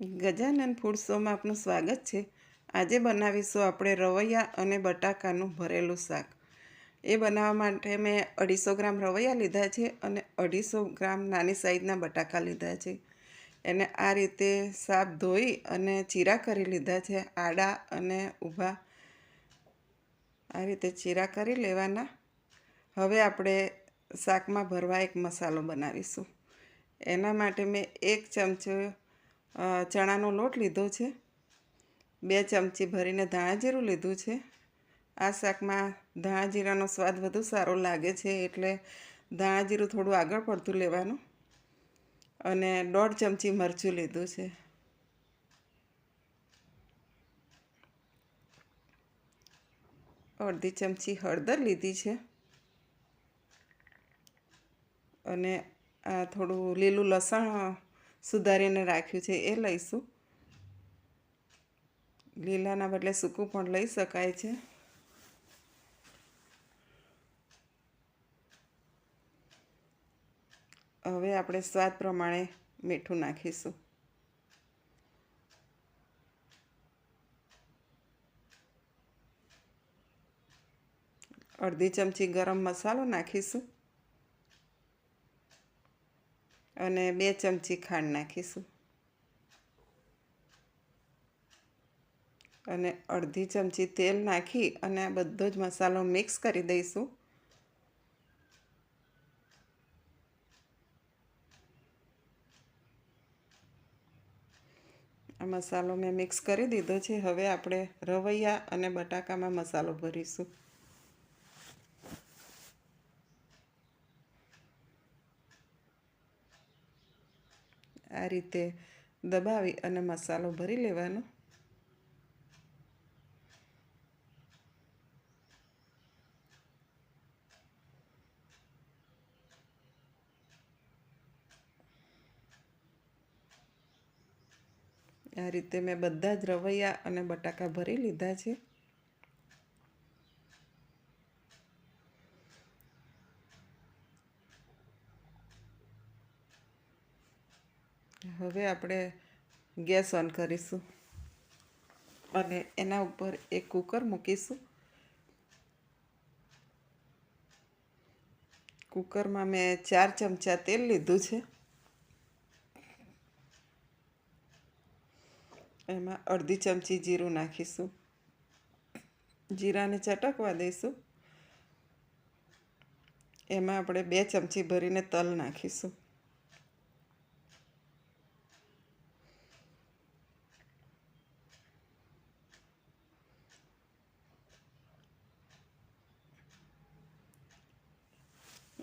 Gajanan food શોમાં આપનું સ્વાગત છે. આજે બનાવીશું આપણે રવૈયા અને બટાકાનું ભરેલું શાક. એ બનાવવા માટે મેં અઢીસો ગ્રામ રવૈયા લીધા છે અને અઢીસો ગ્રામ નાની સાઈઝના બટાકા લીધા છે. એને આ રીતે સાફ ધોઈ અને ચીરા કરી લીધા છે. આડા અને ઊભા. આ રીતે ચીરા કરી લેવાના. હવે આપણે શાકમાં ભરવા એક મસાલો બનાવીશું. એના માટે મેં એક ચમચો ચણાનો લોટ લીધો છે. બે ચમચી ભરીને ધાણા જીરું લીધું છે. આ શાકમાં ધાણા જીરાનો સ્વાદ વધુ સારો લાગે છે એટલે ધાણા જીરું થોડું આગળ પડતું લેવાનું. અને દોઢ ચમચી મરચું લીધું છે. અડધી ચમચી હળદર લીધી છે. અને આ થોડું લીલું લસણ સુધારીને રાખ્યું છે, એ લઈશું. લીલાના બદલે સૂકું પણ લઈ શકાય છે. હવે આપણે સ્વાદ પ્રમાણે મીઠું નાખીશું. અડધી ચમચી ગરમ મસાલો નાખીશું. અને બે ચમચી ખાંડ નાખીશું. અને અડધી ચમચી તેલ નાખી અને આ બધો જ મસાલો મિક્સ કરી દઈશું. આ મસાલો મેં મિક્સ કરી દીધો છે. હવે આપણે રવૈયા અને બટાકામાં મસાલો ભરીશું. આ રીતે દબાવી અને મસાલો ભરી લેવાનો. આ રીતે મેં બધા જ રવૈયા અને બટાકા ભરી લીધા છે. હવે આપણે ગેસ ઓન કરીશું અને એના ઉપર એક કુકર મૂકીશું. કુકરમાં મેં ચાર ચમચા તેલ લીધું છે. એમાં અડધી ચમચી જીરું નાખીશું. જીરાને ચટકવા દઈશું. એમાં આપણે બે ચમચી ભરીને તલ નાખીશું.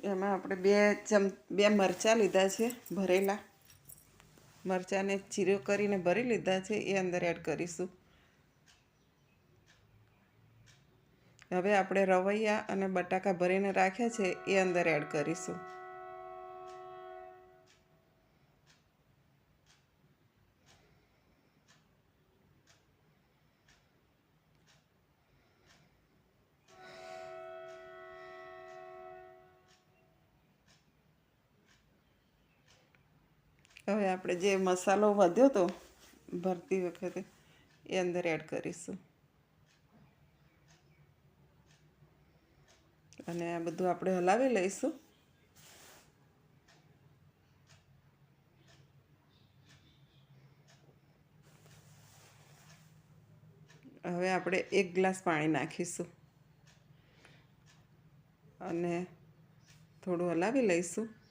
એમાં આપણે બે ચમ, બે મરચાં લીધા છે, ભરેલા. મરચાંને ચીરો કરીને ભરી લીધા છે, એ અંદર એડ કરીશું. હવે આપણે રવૈયા અને બટાકા ભરીને રાખ્યા છે, એ અંદર એડ કરીશું. હવે આપણે જે મસાલો વધ્યો હતો ભરતી વખતે એ અંદર એડ કરીશું. અને આ બધું આપણે હલાવી લઈશું. હવે આપણે એક ગ્લાસ પાણી નાખીશું. અને થોડું હલાવી લઈશું.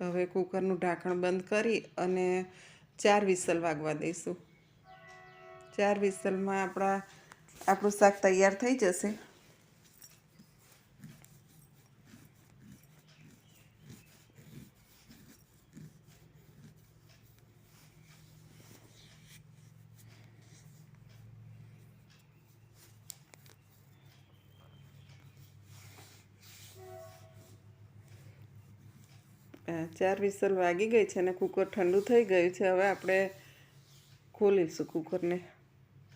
હવે કુકરનું ઢાંકણ બંધ કરી અને ચાર વિસલ વાગવા દઈશું. ચાર વિસલમાં આપણા, આપણું શાક તૈયાર થઈ જશે. ચાર વિસલ વાગી ગઈ છે અને કુકર ઠંડુ થઈ ગયું છે. હવે આપણે ખોલીશું કુકરને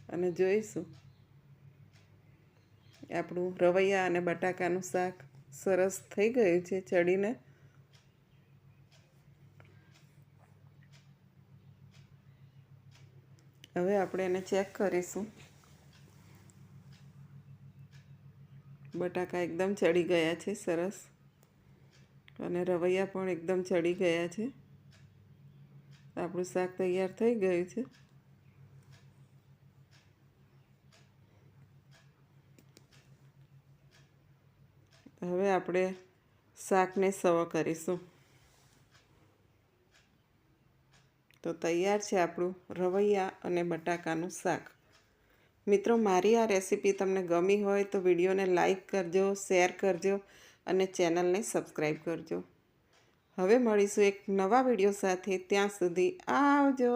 અને જોઈશું. આપણું રવૈયા અને બટાકાનું શાક સરસ થઈ ગયું છે ચડીને. હવે આપણે એને ચેક કરીશું. બટાકા એકદમ ચડી ગયા છે સરસ. અને રવૈયા પણ એકદમ ચડી ગયા છે. આપણું શાક તૈયાર થઈ ગયું છે. હવે આપણે શાકને સવ કરીશું. તો તૈયાર છે આપણું રવૈયા અને બટાકાનું શાક. મિત્રો, મારી આ રેસીપી તમને ગમી હોય તો વિડીયોને લાઈક કરજો, શેર કરજો અને ચેનલને સબસ્ક્રાઈબ કરજો. હવે મળીશું એક નવા વીડિયો સાથે. ત્યાં સુધી આવજો.